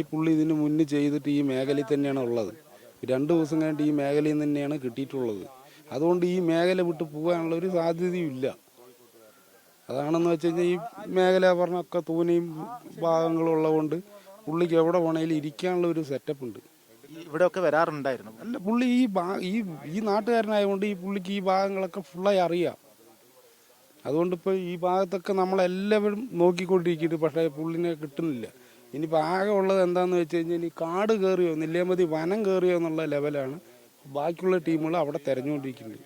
ഈ പുള്ളി ഇതിന് മുന്നേ ചെയ്തിട്ട് ഈ മേഖലയിൽ തന്നെയാണ് ഉള്ളത്. രണ്ട് ദിവസം കഴിഞ്ഞിട്ട് ഈ മേഖലയിൽ നിന്ന് തന്നെയാണ് കിട്ടിയിട്ടുള്ളത്. അതുകൊണ്ട് ഈ മേഖല വിട്ട് പോകാനുള്ള ഒരു സാധ്യതയും ഇല്ല. അതാണെന്ന് വെച്ച് കഴിഞ്ഞാൽ ഈ മേഖല പറഞ്ഞൊക്കെ തൂനയും ഭാഗങ്ങളും ഉള്ളതുകൊണ്ട് പുള്ളിക്ക് എവിടെ വേണേലും ഇരിക്കാനുള്ള ഒരു സെറ്റപ്പ് ഉണ്ട്. ഇവിടെ ഇവിടെയൊക്കെ വരാറുണ്ടായിരുന്നു. അല്ല പുള്ളി ഈ ഈ ഈ നാട്ടുകാരനായതുകൊണ്ട് ഈ പുള്ളിക്ക് ഈ ഭാഗങ്ങളൊക്കെ ഫുള്ളായി അറിയാം. അതുകൊണ്ട് ഇപ്പോൾ ഈ ഭാഗത്തൊക്കെ നമ്മളെല്ലാവരും നോക്കിക്കൊണ്ടിരിക്കുന്നുണ്ട്. പക്ഷേ പുള്ളിനെ കിട്ടുന്നില്ല. ഇനിയിപ്പോൾ ആകെ ഉള്ളത് എന്താണെന്ന് വെച്ച് കഴിഞ്ഞാൽ ഇനി കാട് കയറിയോ നെല്ലിയാമ്പതി വനം കയറിയോ എന്നുള്ള ലെവലാണ് ബാക്കിയുള്ള ടീമുകൾ അവിടെ തിരഞ്ഞുകൊണ്ടിരിക്കുന്നത്.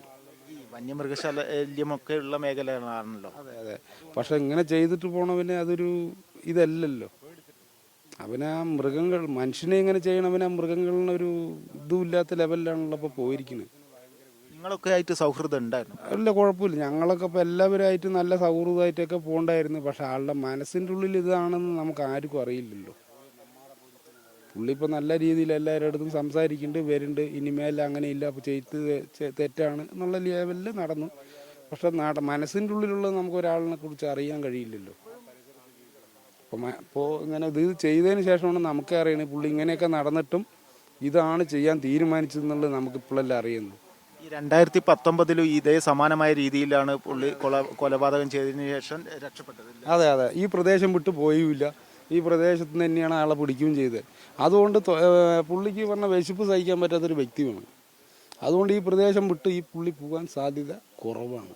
വന്യമൃഗശല്യമൊക്കെ ഉള്ള മേഖലകളാണല്ലോ. അതെ അതെ. പക്ഷെ ഇങ്ങനെ ചെയ്തിട്ട് പോണവന് അതൊരു ഇതല്ലല്ലോ. അവനാ മൃഗങ്ങൾ മനുഷ്യനെ ഇങ്ങനെ ചെയ്യണവനാ മൃഗങ്ങളിനൊരു ഇതുമില്ലാത്ത ലെവലിലാണല്ലോ ഇപ്പോൾ പോയിരിക്കുന്നത് നിങ്ങളൊക്കെ ആയിട്ട് സൗഹൃദം ഉണ്ടായിരുന്നു? അല്ല കുഴപ്പമില്ല. ഞങ്ങളൊക്കെ ഇപ്പോൾ എല്ലാവരുമായിട്ട് നല്ല സൗഹൃദമായിട്ടൊക്കെ പോകണ്ടായിരുന്നു. പക്ഷെ ആളുടെ മനസ്സിന്റെ ഉള്ളിൽ ഇതാണെന്ന് നമുക്ക് ആർക്കും അറിയില്ലല്ലോ. പുള്ളി ഇപ്പോൾ നല്ല രീതിയിൽ എല്ലാവരുടെ അടുത്തും സംസാരിക്കുന്നുണ്ട് വരുന്നുണ്ട്. ഇനിമേൽ അങ്ങനെയില്ല അപ്പോൾ ചെയ്ത് തെറ്റാണ് എന്നുള്ള ലെവലിൽ നടന്നു. പക്ഷെ നട മനസ്സിന്റെ ഉള്ളിലുള്ളത് നമുക്ക് ഒരാളിനെ കുറിച്ച് അറിയാൻ കഴിയില്ലല്ലോ. അപ്പോൾ ഇപ്പോൾ ഇങ്ങനെ ഇത് ചെയ്തതിന് ശേഷമാണ് നമുക്ക് അറിയണത് പുള്ളി ഇങ്ങനെയൊക്കെ നടന്നിട്ടും ഇതാണ് ചെയ്യാൻ തീരുമാനിച്ചതെന്നുള്ളത് നമുക്ക് ഇപ്പോഴല്ലേ അറിയുന്നത്. ഈ രണ്ടായിരത്തി പത്തൊമ്പതിലും ഇതേ സമാനമായ രീതിയിലാണ് പുള്ളി കൊല കൊലപാതകം ചെയ്തതിന് ശേഷം രക്ഷപ്പെട്ടത്. അതെ അതെ. ഈ പ്രദേശം വിട്ടു പോയുമില്ല ഈ പ്രദേശത്ത് നിന്ന് തന്നെയാണ് അയാളെ പിടിക്കുകയും ചെയ്തത്. അതുകൊണ്ട് പുള്ളിക്ക് പറഞ്ഞ വിശപ്പ് സഹിക്കാൻ പറ്റാത്തൊരു വ്യക്തിയാണ് അതുകൊണ്ട് ഈ പ്രദേശം വിട്ട് ഈ പുള്ളി പോകാൻ സാധ്യത കുറവാണ്.